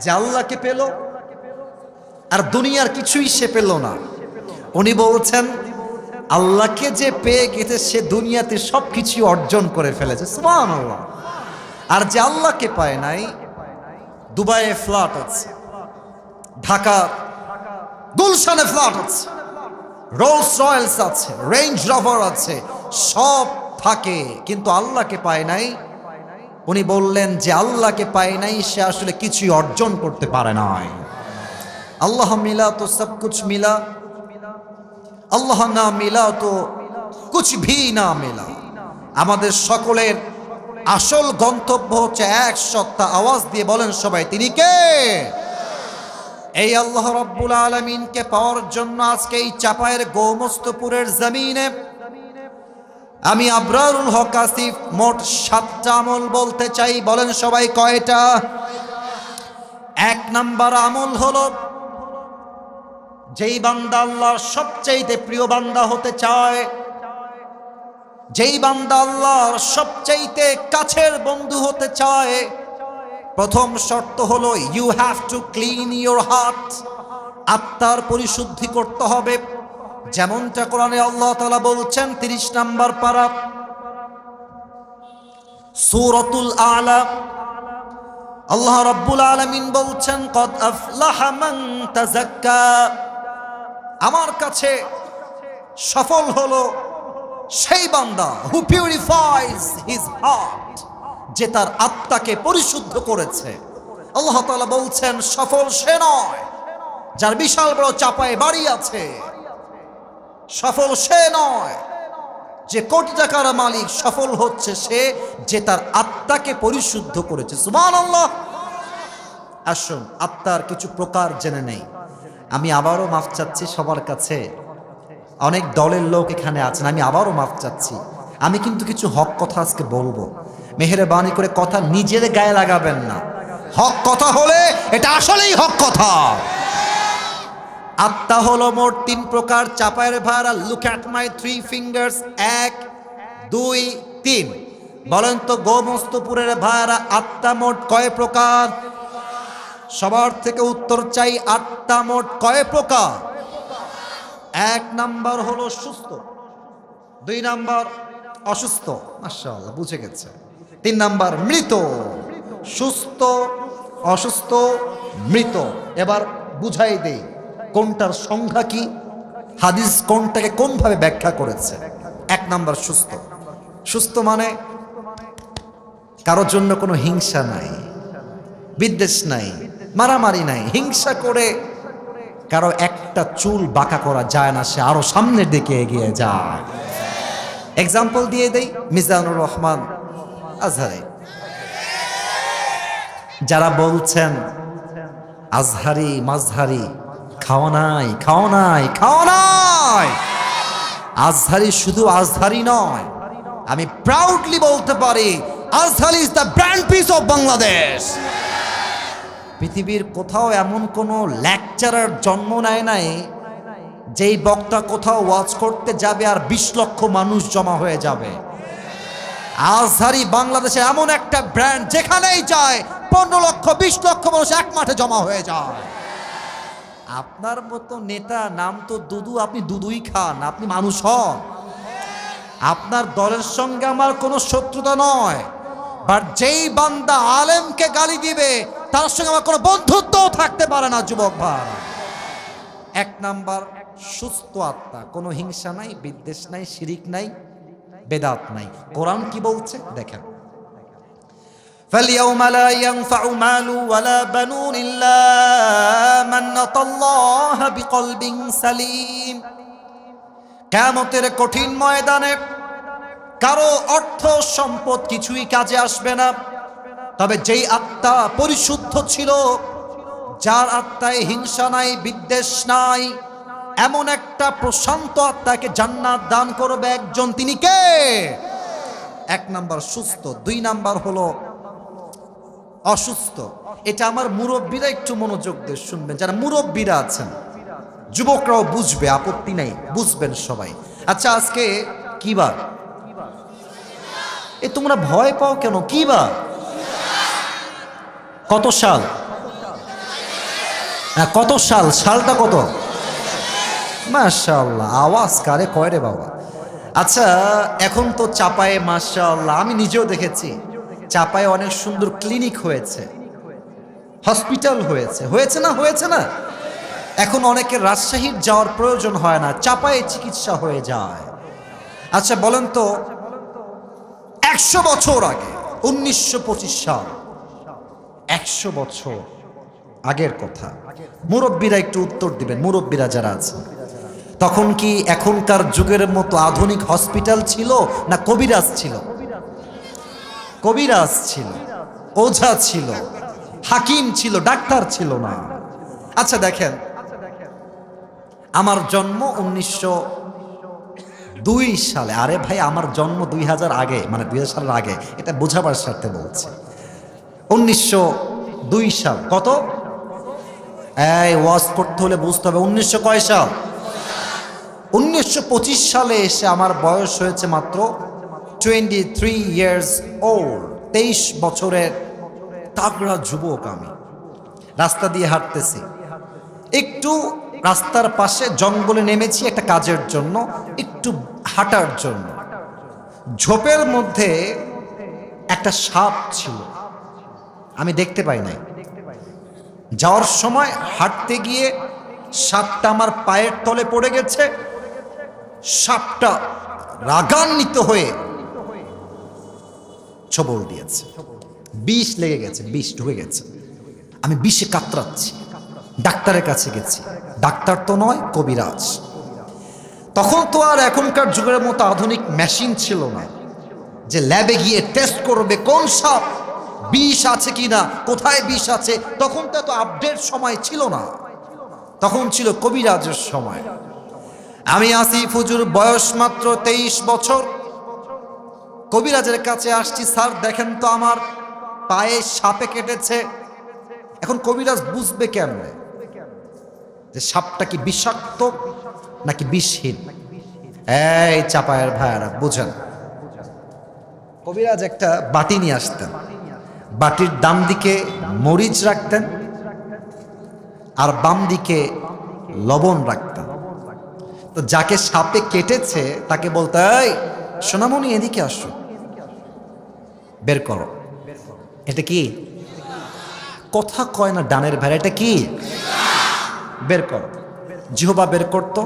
যে আল্লাহকে পেল, আর দুনিয়ার কিছুই সে পেল না। উনি বলছেন, আল্লাহকে যে পেয়ে গেছে, সে দুনিয়াতে সব কিছু অর্জন করে ফেলেছে। সুবহানাল্লাহ। আর যে আল্লাহকে পায় নাই, দুবাইয়ে ফ্ল্যাট আছে, ঢাকা, গুলশানে ফ্ল্যাট আছে রোলস রয়েলস আছে রেঞ্জ রভার আছে, সব থাকে। কিন্তু আল্লাহকে পায় নাই উনি বললেন যে আল্লাহকে পায় নাই, সে আসলে কিছুই অর্জন করতে পারে নাই। আল্লাহ মিলা তো সব কুছ মিলা, আল্লাহ না মিলা তো কুছ ভি না মিলা। আমাদের সকলের আসল গন্তব্য হচ্ছে এক সত্তা আওয়াজ দিয়ে বলেন সবাই, তিনি কে? এই আল্লাহ রব্বুল আলমিনকে পাওয়ার জন্য আজকে এই চাপায়ের গৌমস্তপুরের জমিনে আমি আবরারুল হক আসিফ, মোট সাতটা আমল বলতে চাই। বলেন সবাই কয়টা? এক নাম্বার আমল হল, যেই বান্দা আল্লাহর সবচাইতে প্রিয় বান্দা হতে চায়, যেই বান্দা আল্লাহর সবচাইতে কাছের বন্ধু হতে চায়, প্রথম শর্ত হলো you have to clean your heart আত্মার পরিশুদ্ধি করতে হবে। যেমনটা কোরআনে আল্লাহ তালা বলছেন, তিরিশ নাম্বার পারা। সূরাতুল আলা। আল্লাহ রাব্বুল আলামিন বলছেন, কদ আমার কাছে সফল হলো সেই বান্দা হু পিউরিফাইজ হিজ হার্ট যে তার আত্মাকে পরিশুদ্ধ করেছে। আল্লাহ তাআলা বলছেন, সফল সে নয়, যার বিশাল বড় চাপায় বাড়ি আছে। সফল সে নয়। যে কোটি টাকার মালিক সফল হচ্ছে সে যে তার আত্মাকে পরিশুদ্ধ করেছে। সুমান আল্লাহ আসুন, আত্মার কিছু প্রকার জেনে নেই। আমি আবারও মাফ চাচ্ছি সবার কাছে। অনেক দলের লোক এখানে আছেন, আমি আবারও মাফ চাচ্ছি। আমি কিন্তু কিছু হক কথা আজকে বলব। মেহেরবানি করে কথা নিজের গায়ে লাগাবেন না। হক কথা হলে এটা আসলেই হক কথা। আত্মা হলো মোট তিন প্রকার, চাপায়ের ভাড়া look at my three fingers এক, দুই, তিন। বলেন তো, গোমস্তপুরের ভাড়া আত্মা মোট কয় প্রকার? সবার থেকে উত্তর চাই আটটা মোট কয় প্রকার? এক নাম্বার হলো সুস্থ, দুই নাম্বার অসুস্থ, মাশাআল্লাহ, বুঝে গেছে। তিন নাম্বার মৃত, সুস্থ, অসুস্থ, মৃত। এবার বুঝাই দেই। কোনটার সংখ্যা কি? হাদিস কোনটাকে কোনভাবে ব্যাখ্যা করেছে? এক নাম্বার সুস্থ। সুস্থ মানে কারোর জন্য কোনো হিংসা নাই, বিদ্বেষ নাই, মারামারি নাই। হিংসা করে কারও একটা চুল বাঁকা করা যায় না, সে আরও সামনের দিকে এগিয়ে যায়। এক্সাম্পল দিয়ে দেই, মিজানুর রহমান আজহারি। যারা বলছেন, আজহারি মাজহারি খাওয়া নাই খাওয়া নাই খাওয়া নাই। আজহারি শুধু আজহারি নয়, আমি প্রাউডলি বলতে পারি, Azhari is the brand piece of Bangladesh পৃথিবীর কোথাও এমন কোনো লেকচারার জন্ম নেয় নাই, যেই বক্তা কোথাও ওয়াজ করতে যাবে আর বিশ লক্ষ মানুষ জমা হয়ে যাবে। আজহারি বাংলাদেশে এমন একটা ব্র্যান্ড যেখানেই যায়, পনেরো লক্ষ, বিশ লক্ষ মানুষ এক মাঠে জমা হয়ে যায়। আপনার মতো নেতা নাম তো দুদু, আপনি দুদুই খান, আপনি মানুষ হন। আপনার দলের সঙ্গে আমার কোনো শত্রুতা নয়। বাট যেই বান্দা আলেমকে গালি দিবে, তার সঙ্গে আমার কোনো বন্ধুত্বও থাকতে পারে না, যুবক ভাই। এক নাম্বার, সুস্থ আত্মা। কোনো হিংসা নাই, বিদ্বেষ নাই, শিরিক নাই, বেদাত নাই। কোরআন কি বলছে? দেখেন। فاليوم لا ينفع مال ولا بنون إلا من أتى الله بقلب سليم কেমতের কঠিন ময়দানে কারো অর্থ সম্পদ কিছুই কাজে আসবে না তবে যেই আত্মা পরিশুদ্ধ ছিল যার আত্মায় হিংসা নাই বিদ্বেষ নাই এমন একটা প্রশান্ত আত্মাকে জান্নাত দান করবে একজন তিনি কে এক নাম্বার সুস্থ দুই নাম্বার হলো অসুস্থ। এটা আমার মুরব্বীরা একটু মনোযোগ দিয়ে শুনবেন। যারা মুরব্বীরা আছেন যুবকরাও বুঝবে আপত্তি নাই বুঝবেন সবাই। আচ্ছা আজকে কি বার? এ তোমরা ভয় পাও কেন? কি বার? কত সাল? হ্যাঁ, কত সাল? সালটা কত? মাশাল্লাহ আওয়াজ কারে কয় রে বাবা? আচ্ছা এখন তো চাপায়ে মাশাল্লাহ আমি নিজেও দেখেছি। চাপায়ে অনেক সুন্দর ক্লিনিক হয়েছে। হসপিটাল হয়েছে। হয়েছে না হয়েছে না? এখন অনেকের রাজশাহীর যাওয়ার প্রয়োজন হয় না, চাপায়ে চিকিৎসা হয়ে যায়। আচ্ছা বলেন তো, একশো বছর আগে, উনিশশো পঁচিশ সাল, একশো বছর আগের কথা। মুরব্বীরা একটু উত্তর দিবেন, মুরব্বীরা যারা আছে। তখন কি এখনকার যুগের মতো আধুনিক হসপিটাল ছিল না কবিরাজ ছিল? কবিরাজ ছিল, ওঝা ছিল, হাকিম ছিল, ডাক্তার ছিল না। আচ্ছা দেখেন, আমার জন্ম উনিশশো দুই সালে। আরে ভাই, আমার জন্ম দুই হাজার আগে মানে দুই হাজার সালের আগে, এটা বোঝাবার স্বার্থে বলছে। উনিশশো দুই সাল, কত? এই, ওয়াজ করতে হলে বুঝতে হবে, উনিশশো কয় সাল? উনিশশো পঁচিশ সালে এসে আমার বয়স হয়েছে মাত্র টোয়েন্টি থ্রি ইয়ার্স ওল্ড তেইশ বছরের তাগড়া যুবক আমি। রাস্তা দিয়ে হাঁটতেছি। একটু রাস্তার পাশে জঙ্গলে নেমেছি একটা কাজের জন্য, একটু হাঁটার জন্য। ঝোপের মধ্যে একটা সাপ ছিল। আমি দেখতে পাই নাই। যাওয়ার সময় হাঁটতে গিয়ে সাপটা আমার পায়ের তলে পড়ে গেছে। সাপটা রাগান্বিত হয়ে ছবল দিয়েছে। বিষ লেগে গেছে, বিষ ঢুকে গেছে। আমি বিষে কাতরাচ্ছি। ডাক্তারের কাছে গেছি। ডাক্তার তো নয়, কবিরাজ। তখন তো আর এখনকার যুগের মতো আধুনিক মেশিন ছিল না যে ল্যাবে গিয়ে টেস্ট করবে কোন সাপ বিষ আছে কিনা, কোথায় বিষ আছে। তখন তো এত আপডেট সময় ছিল না। তখন ছিল কবিরাজের সময়। আমি আসি ফুজুর বয়স মাত্র তেইশ বছর। কবিরাজের কাছে আসছি, স্যার, দেখেন তো আমার পায়ে সাপে কেটেছে। এখন কবিরাজ বুঝবে কেমনে? যে সাপটা কি বিষাক্ত নাকি বিষহীন? এই চাপায়ের ভাইয়ারা, বুঝেন। কবিরাজ একটা বাটি নিয়ে আসতেন। বাটির ডান দিকে মরিচ রাখতেন আর বাম দিকে লবণ রাখতেন। তো যাকে সাপে কেটেছে তাকে বলতে সোনামণি, এদিকে আসো। বের করো। এটা কি? কথা কয় না ডানের ভেড়া এটা কি? বের করো। জিহবা বের করতো।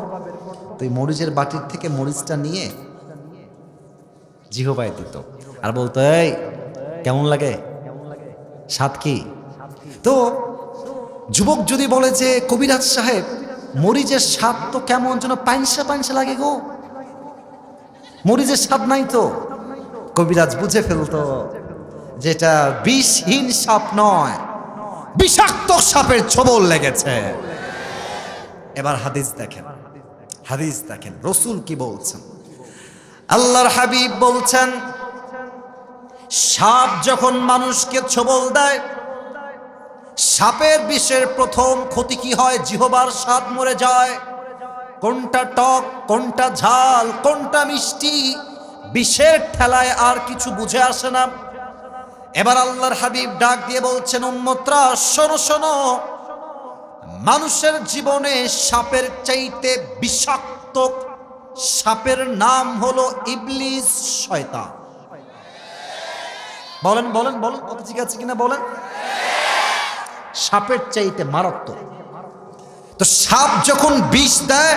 তো এই মরিচের বাটির থেকে মরিচটা নিয়ে জিহবায় দিত। আর বলতো, এই, কেমন লাগে? স্বাদ কি? তো যুবক যদি বলে যে, কবিরাজ সাহেব, মরিচের স্বাদ তো কেমন যেন পাইনসা পাইনসা লাগে গো। মরিচের স্বাদ নাই তো? কবিরাজ বুঝে ফেলতো যেটা বিষহীন সাপ নয়, বিষাক্ত সাপের ছবল লেগেছে। এবার হাদিস দেখেন হাদিস দেখেন, রসুল কি বলছেন? আল্লাহর হাবিব বলছেন, সাপ যখন মানুষকে ছবল দেয়, সাপের বিষের প্রথম ক্ষতি কি হয়? জিহবার স্বাদ মরে যায়। কোনটা টক, কোনটা ঝাল, কোনটা মিষ্টি? বিষের ঠেলায় আর কিছু বুঝে আসে না। এবার আল্লাহর হাবিব ডাক দিয়ে বলছেন, উম্মত্রা, শোনো শোনো। মানুষের জীবনে সাপের চাইতে বিষাক্ত সাপের নাম হলো ইবলিস শয়তান। বলেন বলেন বলেন কত ঠিক আছে কিনা বলেন? সাপের চাইতে মারাত্মক। তো সাপ যখন বিষ দেয়,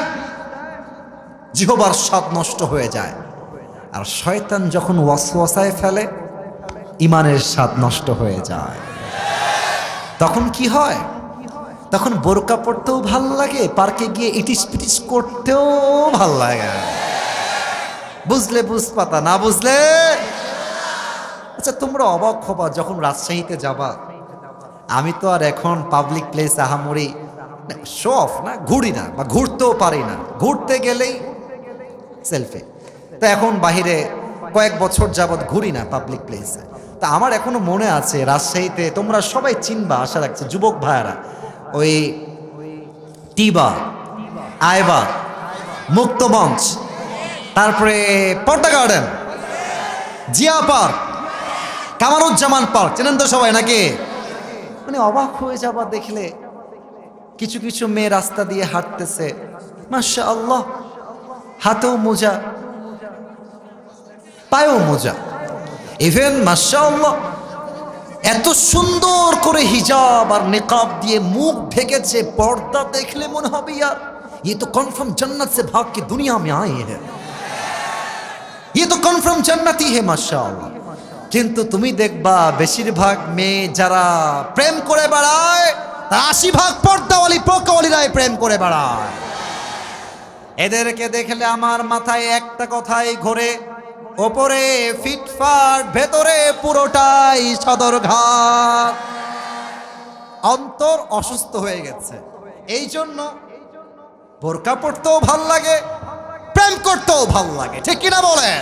জিহবার স্বাদ নষ্ট হয়ে যায়। আর শয়তান যখন ওয়াসওয়াসায় ফেলে ইমানের স্বাদ নষ্ট হয়ে যায়। তখন কি হয়? তখন বোরকা পড়তেও ভালো লাগে, পার্কে গিয়ে ইটিস পিটিস করতেও ভালো লাগে। বুঝলে বুঝ পাতা না বুঝলে? আচ্ছা তোমরা অবাক হবা, যখন রাজশাহীতে যাবা, আমি তো আর এখন পাবলিক প্লেস আহামরি শো অফ না, ঘুরি না, বা ঘুরতেও পারি না। ঘুরতে গেলেই সেলফি তো এখন বাহিরে কয়েক বছর যাবৎ ঘুরি না পাবলিক প্লেসে তা আমার এখনও মনে আছে রাজশাহীতে তোমরা সবাই চিনবা, আশা রাখছে, যুবক ভাইয়ারা, ওই টিবা আয়বা মুক্ত মঞ্চ তারপরে পর্দা garden, Zia park, Kamaruzzaman park, চেনেন তো সবাই নাকি? মানে অবাক হয়ে যাবা দেখলে কিছু কিছু মেয়ে রাস্তা দিয়ে হাঁটতেছে। মাশা আল্লাহ হাতেও মোজা পায়ও মোজা। ইভেন মাসাল্লাহ এত সুন্দর করে হিজাব আর নেকাব দিয়ে মুখ ঢেকেছে, পর্দা দেখলে মনে হবে, ইয়ার ইয়ে তো কনফার্ম जन्नत সে ভাগ কি দুনিয়া মে আয়ে हैं ইয়ে তো কনফার্ম जन्नत ही है কিন্তু তুমি দেখবা, বেশিরভাগ মেয়ে যারা প্রেম করে বেড়ায়, তার আশি ভাগ পর্দাওয়ালি, পোকাওয়ালিরাই প্রেম করে বেড়ায়। এদেরকে দেখলে আমার মাথায় একটা কথাই ঘোরে ওপরে ফিটফাট, ভেতরে পুরোটাই সদর ঘাট অন্তর অসুস্থ হয়ে গেছে। এই জন্য বোরকা পড়তেও ভালো লাগে, প্রেম করতেও ভালো লাগে। ঠিক কিনা বলেন?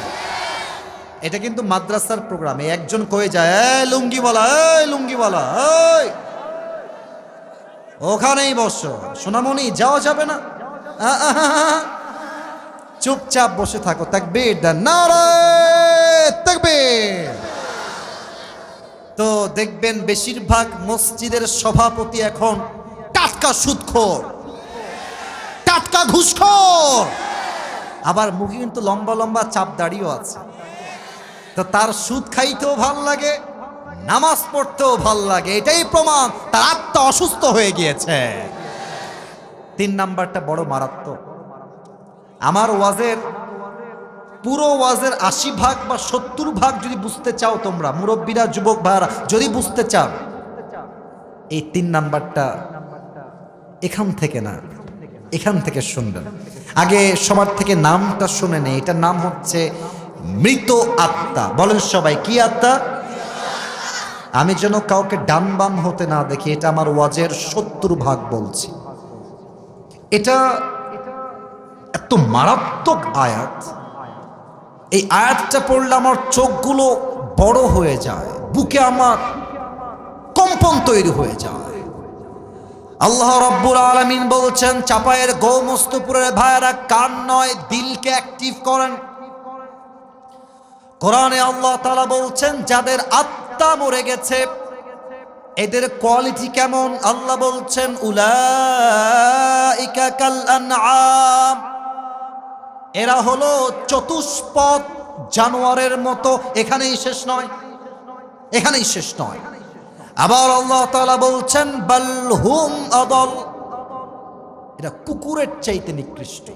এটা কিন্তু মাদ্রাসার প্রোগ্রামে। একজন কয়ে যায় লুঙ্গি বলা লুঙ্গি বলা ওখানেই বসো। সোনামণি, যাওয়া যাবে না। চুপচাপ বসে থাকো। তাকবীর দেন নারে তাকবীর। তো দেখবেন বেশিরভাগ মসজিদের সভাপতি এখন টাটকা সুদখোর, টাটকা ঘুষখোর। আবার মুখে কিন্তু লম্বা লম্বা চাপ দাড়িও আছে। তো তার সুদ খাইতেও ভালো লাগে, নামাজ পড়তেও ভালো লাগে, এটাই প্রমাণ। তার আত্মা অসুস্থ হয়ে গিয়েছে। তিন নাম্বারটা বড় মারাত্মক। আমার ওয়াজের পুরো ওয়াজের আশি ভাগ বা সত্তর ভাগ যদি বুঝতে চাও তোমরা, মুরব্বীরা, যুবক ভাইরা যদি বুঝতে চাও, এই তিন নাম্বারটা এখান থেকে না, এখান থেকে শুনবেন। আগে সবার থেকে নামটা শুনে নেই, এটার নাম হচ্ছে মৃত আত্মা। বলেন সবাই, কি আত্মা? আমি যেন কাউকে ডান বাম হতে না দেখি, এটা আমার ওয়াজের সত্তর ভাগ বলছি। এটা এত মারাত্মক আয়াত, এই আয়াতটা পড়লে আমার চোখগুলো বড় হয়ে যায়, বুকে আমার কম্পন তৈরি হয়ে যায়। আল্লাহ রব্বুল আলমিন বলছেন, চাপায়ের গৌমস্তপুরের ভাইয়েরা কান নয়, দিলকে অ্যাক্টিভ করেন। কোরআনে আল্লাহ তালা বলছেন, যাদের আত্মা মরে গেছে, এদের কোয়ালিটি কেমন? আল্লাহ বলছেন, উলাইকা কাল আনআম। এরা হলো চতুষ্পদ জানোয়ারের মতো। এখানেই শেষ নয়। এখানেই শেষ নয়। আবার আল্লাহ তাআলা বলছেন বালহুম আদল। এটা কুকুরের চাইতে নিকৃষ্ট।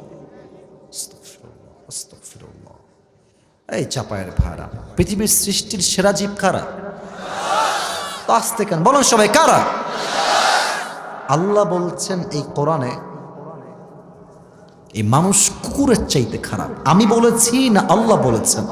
এই চাপায়ের ভাড়া পৃথিবীর সৃষ্টির সেরা জীব কারা? আসতে কেন? বলুন সবাই, কারা? আল্লাহ বলছেন এই কোরআনে এই মানুষ কুকুরের চাইতে খারাপ। আমি বলেছি না আল্লাহ বলেছেন।